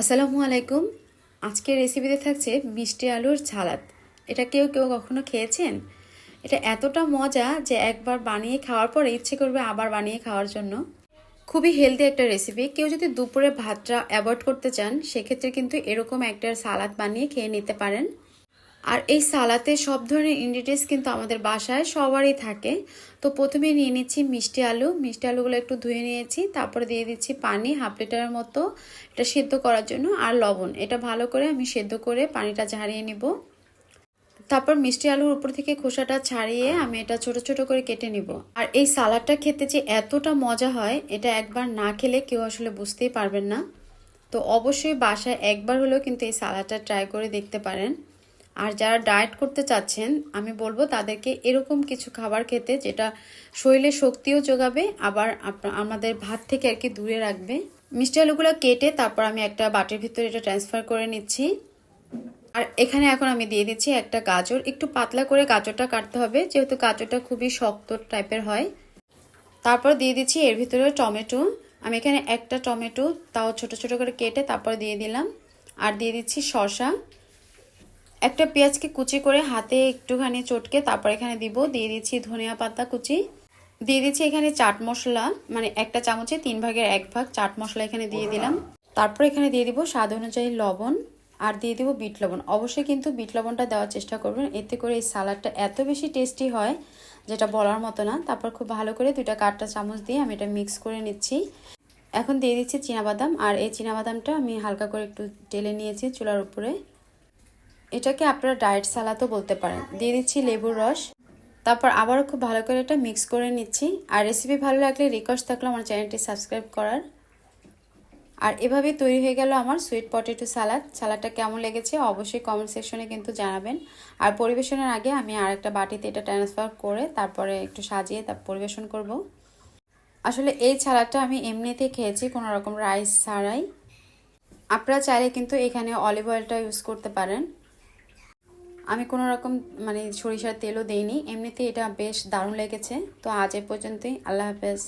আসসালামু আলাইকুম। আজকে রেসিপিতে থাকছে মিষ্টি আলুর ছালাদ এটা কেউ কেউ কখনো খেয়েছেন? এটা এতটা মজা যে একবার বানিয়ে খাওয়ার পরে ইচ্ছে করবে আবার বানিয়ে খাওয়ার জন্য। খুবই হেলদি একটা রেসিপি কেউ যদি দুপুরে ভাতটা অ্যাভয়েড করতে চান, সেক্ষেত্রে কিন্তু এরকম একটা সালাদ বানিয়ে খেয়ে নিতে পারেন। আর এই সালাতে সব ধরনের ইনগ্রিডিয়েন্টস কিন্তু আমাদের বাসায় সবারই থাকে। তো প্রথমে নিয়ে নিচ্ছি মিষ্টি আলু। মিষ্টি আলুগুলো একটু ধুয়ে নিয়েছি, তারপরে দিয়ে দিচ্ছি পানি হাফ লিটারের মতো। এটা সেদ্ধ করার জন্য আর লবণ। এটা ভালো করে আমি সেদ্ধ করে পানিটা ঝারিয়ে নিব। তারপর মিষ্টি আলুর উপর থেকে খোসাটা ছাড়িয়ে আমি এটা ছোট ছোট করে কেটে নিব। আর এই সালাডটা খেতে যে এতটা মজা হয়, এটা একবার না খেলে কেউ আসলে বুঝতেই পারবেন না। তো অবশ্যই বাসায় একবার হলেও কিন্তু এই সালাডটা ট্রাই করে দেখতে পারেন। আর যারা ডায়েট করতে চাচ্ছেন, আমি বলব তাদেরকে এরকম কিছু খাবার খেতে যেটা শরীরে শক্তিও যোগাবে, আবার আমাদের ভাত থেকে আর কি দূরে রাখবে। মিষ্টি আলুগুলো কেটে তারপর আমি একটা বাটির ভিতরে এটা ট্রান্সফার করে নিচ্ছি। আর এখানে এখন আমি দিয়ে দিচ্ছি একটা গাজর। একটু পাতলা করে গাজরটা কাটতে হবে, যেহেতু গাজরটা খুবই শক্ত টাইপের হয়। তারপর দিয়ে দিচ্ছি এর ভিতরে টমেটো। আমি এখানে একটা টমেটো, তাও ছোট ছোট করে কেটে তারপর দিয়ে দিলাম। আর দিয়ে দিচ্ছি শসা। একটা পেঁয়াজকে কুচি করে হাতে একটুখানি চটকে তারপর এখানে দিব। দিয়ে দিচ্ছি ধনিয়া পাতা কুচি। দিয়ে দিচ্ছি এখানে চাট মশলা মানে একটা চামচে তিন ভাগের এক ভাগ চাট মশলা এখানে দিয়ে দিলাম। তারপর এখানে দিয়ে দিব স্বাদ অনুযায়ী লবণ আর দিয়ে দিব বিট লবণ। অবশ্যই কিন্তু বিট লবণটা দেওয়ার চেষ্টা করবেন। এতে করে এই সালাডটা এত বেশি টেস্টি হয় যেটা বলার মতো না। তারপর খুব ভালো করে দুইটা কাঠটা চামচ দিয়ে আমি এটা মিক্স করে নিচ্ছি। এখন দিয়ে দিচ্ছি বাদাম আর এই বাদামটা আমি হালকা করে একটু টেলে নিয়েছি চুলার উপরে। এটাকে আপনারা ডায়েট সালাদও বলতে পারেন। দিয়ে দিচ্ছি লেবুর রস। তারপর আবারও খুব ভালো করে এটা মিক্স করে নিচ্ছি। আর রেসিপি ভালো লাগলে রিকোয়েস্ট থাকল আমার চ্যানেলটি সাবস্ক্রাইব করার। আর এভাবেই তৈরি হয়ে গেল আমার সুইট পটেটো সালাদ সালাদটা কেমন লেগেছে অবশ্যই কমেন্ট সেকশনে কিন্তু জানাবেন। আর পরিবেশনের আগে আমি আর একটা বাটিতে এটা ট্রান্সফার করে তারপরে একটু সাজিয়ে তার পরিবেশন করব। আসলে এই সালাদটা আমি এমনিতে খেয়েছি, কোনো রকম রাইস ছাড়াই। আপনারা চাইলে কিন্তু এখানে অলিভ অয়েলটা ইউজ করতে পারেন। আমি কোনো রকম মানে সরিষার তেলও দেইনি। এমনিতে এটা বেশ দারুণ লেগেছে। তো আজ এ পর্যন্তই। আল্লাহ হাফেজ।